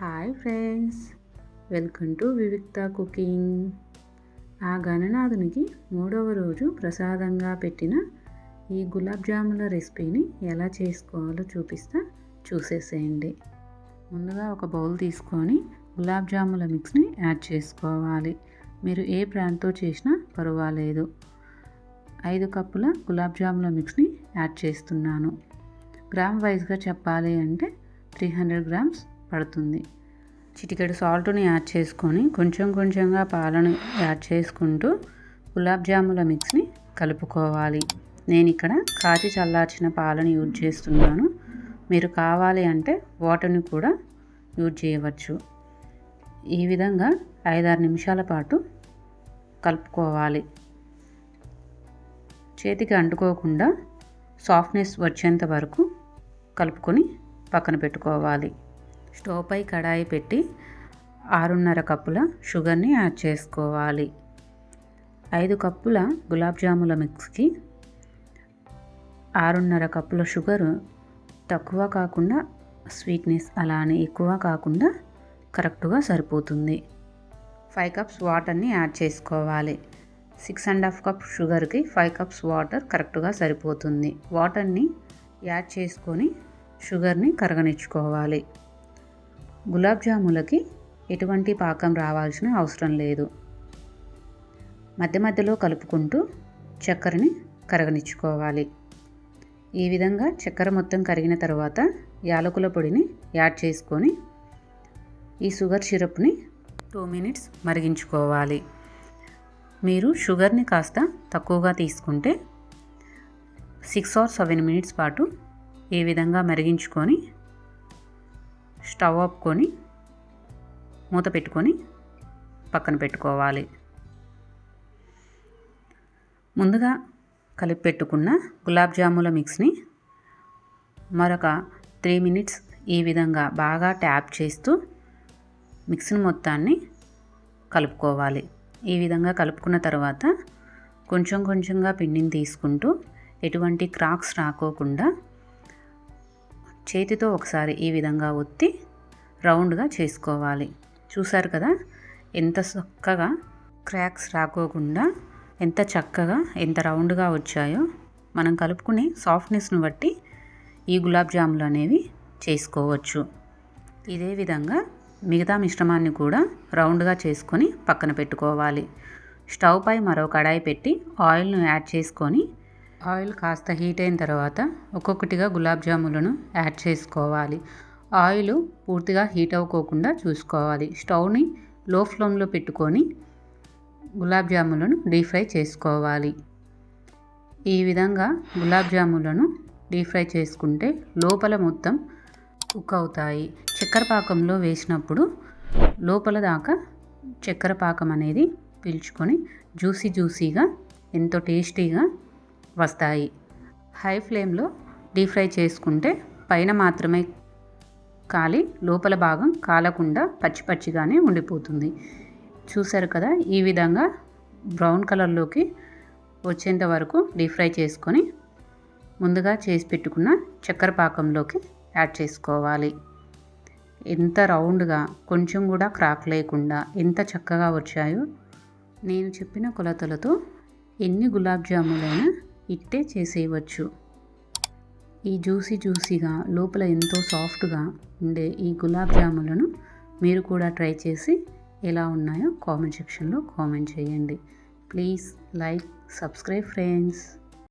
Hi friends welcome to Vivikta cooking ఆ గణనాథునికి మూడవ రోజు ప్రసాదంగా పెట్టిన ఈ గులాబ్ జాముల రెసిపీని ఎలా చేసుకోవాలో చూపిస్తా చూసేసేయండి. ముందుగా ఒక బౌల్ తీసుకొని గులాబ్ జాముల మిక్స్ని యాడ్ చేసుకోవాలి. మీరు ఏ బ్రాండ్తో చేసినా పర్వాలేదు. ఐదు కప్పుల గులాబ్ జాముల మిక్స్ని యాడ్ చేస్తున్నాను. గ్రామ్ వైజ్గా చెప్పాలి అంటే త్రీ హండ్రెడ్ గ్రామ్స్ పడుతుంది. చిటికెడు సాల్ట్ని యాడ్ చేసుకొని కొంచెం కొంచెంగా పాలను యాడ్ చేసుకుంటూ గులాబ్ జాముల మిక్స్ని కలుపుకోవాలి. నేను ఇక్కడ కాచి చల్లార్చిన పాలను యూజ్ చేస్తున్నాను. మీరు కావాలి అంటే వాటర్ని కూడా యూజ్ చేయవచ్చు. ఈ విధంగా ఐదారు నిమిషాల పాటు కలుపుకోవాలి. చేతికి అంటుకోకుండా సాఫ్ట్నెస్ వచ్చేంత వరకు కలుపుకొని పక్కన పెట్టుకోవాలి. స్టవ్ పై కడాయి పెట్టి ఆరున్నర కప్పుల షుగర్ని యాడ్ చేసుకోవాలి. ఐదు కప్పుల గులాబ్ జాముల మిక్స్కి ఆరున్నర కప్పుల షుగర్ తక్కువ కాకుండా స్వీట్నెస్ అలానే ఎక్కువ కాకుండా కరెక్ట్గా సరిపోతుంది. ఫైవ్ కప్స్ వాటర్ని యాడ్ చేసుకోవాలి. సిక్స్ అండ్ హాఫ్ కప్ షుగర్కి ఫైవ్ కప్స్ వాటర్ కరెక్ట్గా సరిపోతుంది. వాటర్ని యాడ్ చేసుకొని షుగర్ని కరగనిచ్చుకోవాలి. గులాబ్ జాములకి ఎటువంటి పాకం రావాల్సిన అవసరం లేదు. మధ్య మధ్యలో కలుపుకుంటూ చక్కెరని కరగనిచ్చుకోవాలి. ఈ విధంగా చక్కెర మొత్తం కరిగిన తర్వాత యాలకుల పొడిని యాడ్ చేసుకొని ఈ షుగర్ సిరప్ని టూ మినిట్స్ మరిగించుకోవాలి. మీరు షుగర్ని కాస్త తక్కువగా తీసుకుంటే సిక్స్ ఆర్ సెవెన్ మినిట్స్ పాటు ఈ విధంగా మరిగించుకొని స్టవ్ ఆపుకొని మూత పెట్టుకొని పక్కన పెట్టుకోవాలి. ముందుగా కలిపి పెట్టుకున్న గులాబ్ జాముల మిక్స్ని మరొక త్రీ మినిట్స్ ఈ విధంగా బాగా ట్యాప్ చేస్తూ మిక్స్ని మొత్తాన్ని కలుపుకోవాలి. ఈ విధంగా కలుపుకున్న తర్వాత కొంచెం కొంచెంగా పిండిని తీసుకుంటూ ఎటువంటి క్రాక్స్ రాకోకుండా చేతితో ఒకసారి ఈ విధంగా ఒత్తి రౌండ్గా చేసుకోవాలి. చూసారు కదా? ఎంత చక్కగా క్రాక్స్ రాకోకుండా ఎంత చక్కగా ఎంత రౌండ్గా వచ్చాయో మనం కలుపుకునే సాఫ్ట్నెస్ను బట్టి ఈ గులాబ్ జాములు అనేవి చేసుకోవచ్చు. ఇదే విధంగా మిగతా మిశ్రమాన్ని కూడా రౌండ్గా చేసుకొని పక్కన పెట్టుకోవాలి. స్టవ్ పై మరో కడాయి పెట్టి ఆయిల్ను యాడ్ చేసుకొని ఆయిల్ కాస్త హీట్ అయిన తర్వాత ఒక్కొక్కటిగా గులాబ్ జాములను యాడ్ చేసుకోవాలి. ఆయిల్ పూర్తిగా హీట్ అవ్వకోకుండా చూసుకోవాలి. స్టవ్ని లో ఫ్లేమ్లో పెట్టుకొని గులాబ్ జాములను డీప్ ఫ్రై చేసుకోవాలి. ఈ విధంగా గులాబ్ జాములను డీప్ ఫ్రై చేసుకుంటే లోపల మొత్తం కుక్ అవుతాయి. చక్కెర పాకంలో వేసినప్పుడు లోపల దాకా చక్కెర పాకం అనేది పీల్చుకొని జ్యూసీ జ్యూసీగా ఎంతో టేస్టీగా వస్తాయి. హై ఫ్లేమ్లో డీప్ ఫ్రై చేసుకుంటే పైన మాత్రమే కాలి లోపల భాగం కాలకుండా పచ్చి పచ్చిగానే ఉండిపోతుంది. చూసారు కదా ఈ విధంగా బ్రౌన్ కలర్లోకి వచ్చేంత వరకు డీప్ ఫ్రై చేసుకొని ముందుగా చేసి పెట్టుకున్న చక్కెర పాకంలోకి యాడ్ చేసుకోవాలి. ఎంత రౌండ్గా కొంచెం కూడా క్రాక్ లేకుండా ఎంత చక్కగా వచ్చాయో నేను చెప్పిన కొలతలతో ఎన్ని గులాబ్ జాములైనా ఇట్టే చేసేయవచ్చు. ఈ జ్యూసీ జ్యూసీగా లోపల ఎంతో సాఫ్ట్గా ఉండే ఈ గులాబ్ జాములను మీరు కూడా ట్రై చేసి ఎలా ఉన్నాయో కామెంట్ సెక్షన్లో కామెంట్ చేయండి. Please like subscribe friends.